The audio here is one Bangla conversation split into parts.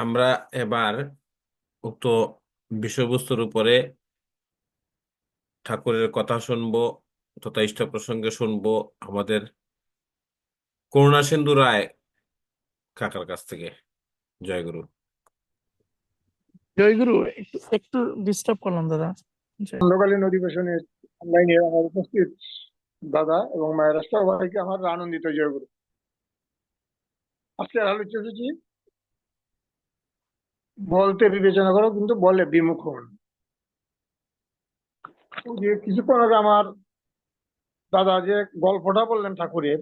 আমরা এবার উক্ত বিষয়বস্তুর উপরে ঠাকুরের কথা শুনব তথা ইষ্ট প্রসঙ্গে শুনব আমাদের করুণা সিন্ধু রায় কাকার কাছ থেকে। জয়গুরু জয়গুরু একটু একটু ডিস্টার্ব করলাম দাদা। জয়- খণ্ডকালীন অধিবেশনে অনলাইনে আমার উপস্থিত দাদা এবং মায়েরা সবাইকে আমার আনন্দিত জয়গুরু আজকের আলোচ্য সূচি বলতে বিবেচনা করো, কিন্তু বলে বিমুখ হন। যে কিছুক্ষণ আগে আমার দাদা যে গল্পটা বললেন ঠাকুরের,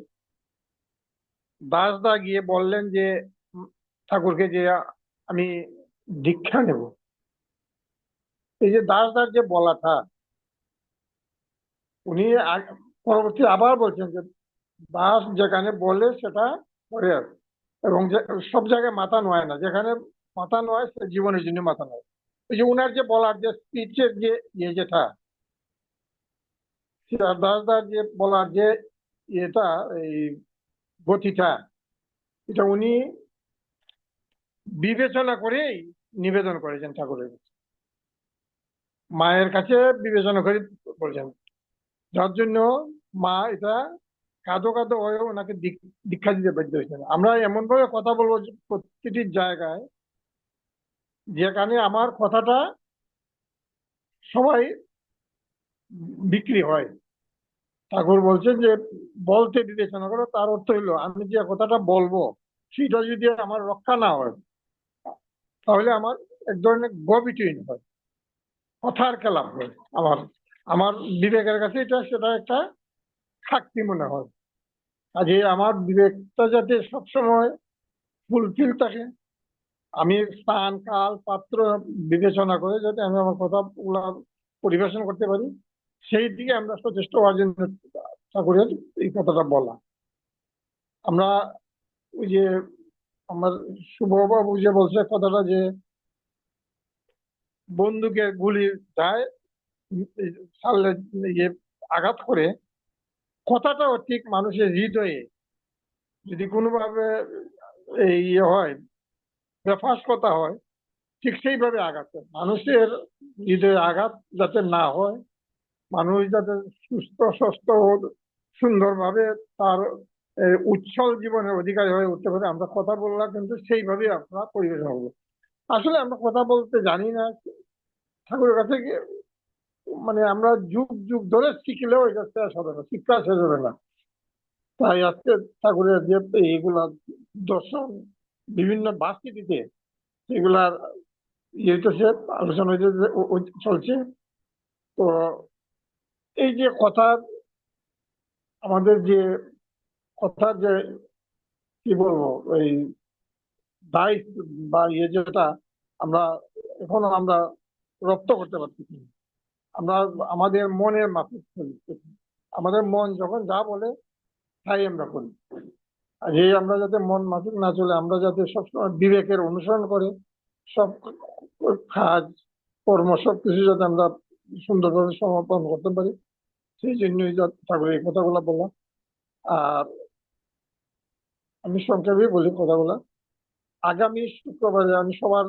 দাসদা গিয়ে বললেন যে, ঠাকুরকে যে আমি দীক্ষা নেব। এই যে দাসদার যে বলাটা, উনি পরবর্তী আবার বলছেন যে, দাস যেখানে বলে সেটা করে এবং সব জায়গায় মাথা নোয় না, যেখানে মাথা নয় সে জীবনের জন্য মাথা নয় এই যে উনার যে বলার যে স্পিচের যে ইয়ে যেটা দাসদার যে বলার যে ইয়েটা, এই গতিটা, এটা উনি বিবেচনা করেই নিবেদন করেছেন ঠাকুরের কাছে। মায়ের কাছে বিবেচনা করে বলছেন। যার জন্য মা এটা কাঁদো কাঁদো হয়ে ওনাকে দীক্ষা দিতে বাধ্য হয়েছেন। আমরা এমন ভাবে কথা বলব প্রতিটি জায়গায় যেখানে আমার কথাটা সবাই বিক্রি হয়। ঠাকুর বলছেন যে বলতে বিবেচনা করো, তার অর্থ হইল আমি যে কথাটা বলব, সেটা যদি আমার রক্ষা না হয়, তাহলে আমার এক ধরনের গবিটুইন হয়, কথার খেলাপ হয়। আমার আমার বিবেকের কাছে এটা, সেটা একটা শক্তি মনে হয়। কাজে আমার বিবেকটা যাতে সবসময় ফুলফিল থাকে আমি স্থান, কাল, পাত্র বিবেচনা করে যাতে আমি আমার কথাগুলো পরিবেশন করতে পারি, সেই দিকে আমরা সচেষ্ট হওয়ার জন্য ঠাকুরের এই কথাটা বলা। আমরা ওই যে আমার শুভবাবু যে বলছে কথাটা যে বন্দুকে গুলি যায় ছাড়লে ইয়ে আঘাত করে, কথাটাও ঠিক মানুষের হৃদয়ে। যদি কোনোভাবে এই ইয়ে হয় বেফাস কথা হয়, ঠিক সেইভাবে আঘাত। মানুষের হৃদয়ে আঘাত যাতে না হয়, মানুষ যাতে সুস্থ সুস্থ সুন্দরভাবে তার উচ্ছল জীবনের অধিকারী হয়ে উঠতে পারে, আমরা কথা বললাম, কিন্তু সেইভাবে আমরা পরিবেশন করব আসলে আমরা কথা বলতে জানি না, ঠাকুরের কাছে মানে আমরা যুগ যুগ ধরে শিখলেও এটা শেষ হবে না, শিক্ষা শেষ হবে না তাই আজকে ঠাকুরের যে এইগুলা দর্শন বিভিন্ন ভার্সিটিতে সেগুলার ইয়ে হইতেছে, আলোচনা চলছে। তো এই যে কথা, আমাদের যে কথার যে, কি বলব, এই দায়িত্ব বা ইয়ে যেটা আমরা এখনও আমরা রপ্ত করতে পারছি আমরা আমাদের মনের মাফিক। আমাদের মন যখন যা বলে, তাই আমরা করি। এই আমরা যাতে মন মাফিক না চলে, আমরা যাতে সবসময় বিবেকের অনুসরণ করে, সব কাজ, কর্ম সব কিছু যাতে আমরা সুন্দরভাবে সমাপন করতে পারি, সেই জন্যই যা- ঠাকুরের এই কথাগুলো বললাম। আর আমি সংক্ষেপে বলি কথাগুলো। আগামী শুক্রবারে আমি সবার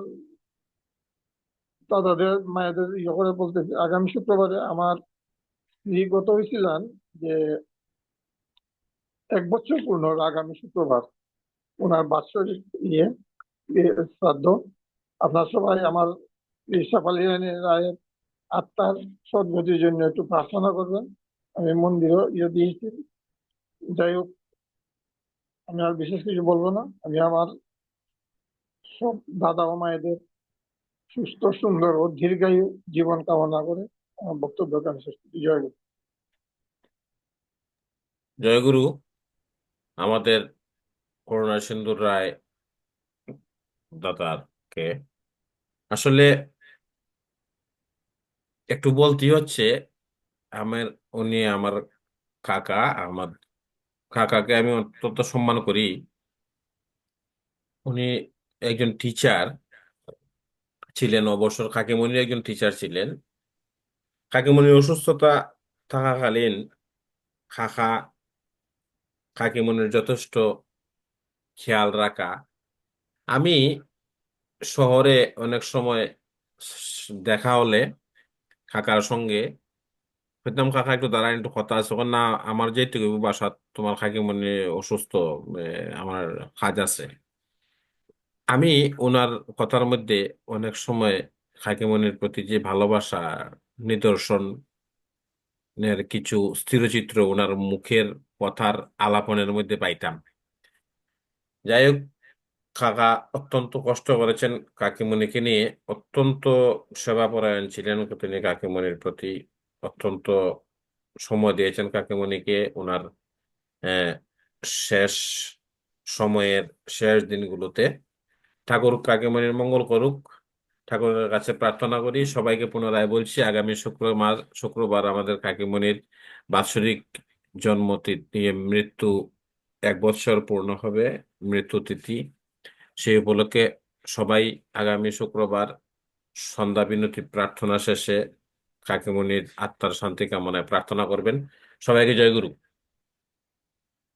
দাদাদের, মায়েদের ইয়ে করে বলতেছি, আগামী শুক্রবারে আমার স্ত্রী গত হয়েছিলেন যে এক বছর পূর্ণ আগামী শুক্রবার। ওনার বাৎসরিক ইয়ে শ্রাদ্ধ। আপনার সবাই আমার ইসাফালি রায়ের আত্মার সদ্গতির জন্য একটু প্রার্থনা করবেন। আমি মন্দিরও ইয়ে দিয়েছি। যাই হোক, আমি আর বিশেষ কিছু বলব না। আমি আমার সব দাদা ও মায়েদের সুস্থ, সুন্দর ও দীর্ঘায়ু জীবন কামনা করে আমার বক্তব্যকে আমি শেষ করছি। জয় গুরু। আমাদের করুণা সিন্ধু রায় দাদাকে। আসলে একটু বলতে হচ্ছে, আমার, উনি আমার কাকা, আমার কাকাকে আমি অত্যন্ত সম্মান করি। উনি একজন টিচার ছিলেন অবসর, কাকিমণির একজন টিচার ছিলেন। কাকিমণির অসুস্থতা থাকাকালীন কাকা কাকিমণির যথেষ্ট খেয়াল রাখা। আমি শহরে অনেক সময় দেখা হলে কাকার সঙ্গে, প্রীতম কাকা, একটু দাঁড়ান, একটু কথা আছে। না, আমার যেটুকু বাসা, তোমার কাকিমণি অসুস্থ আমার কাজ আছে। আমি ওনার কথার মধ্যে অনেক সময় কাকিমণির প্রতি যে ভালোবাসা, নিদর্শন এর কিছু স্থিরচিত্র ওনার মুখের কথার আলাপনের মধ্যে পাইতাম। যাই হোক কাকা অত্যন্ত কষ্ট করেছেন কাকিমণিকে নিয়ে। অত্যন্ত সেবাপরায়ণ ছিলেন তিনি কাকিমণির প্রতি। অত্যন্ত সময় দিয়েছেন কাকিমণিকে। ওনার শেষ সময়ের শেষ দিনগুলোতে। ঠাকুর কাকিমণির মঙ্গল করুক। ঠাকুরের কাছে প্রার্থনা করি, সবাইকে পুনরায় বলছি, আগামী শুক্রবার শুক্রবার আমাদের কাকিমণির বাৎসরিক জন্মতিথি মৃত্যু এক বৎসর পূর্ণ হবে, মৃত্যু তিথি। সেই উপলক্ষে সবাই আগামী শুক্রবার সন্ধ্যা বিনতি প্রার্থনা শেষে কাকিমণির আত্মার শান্তি কামনায় প্রার্থনা করবেন। সবাইকে জয় গুরু।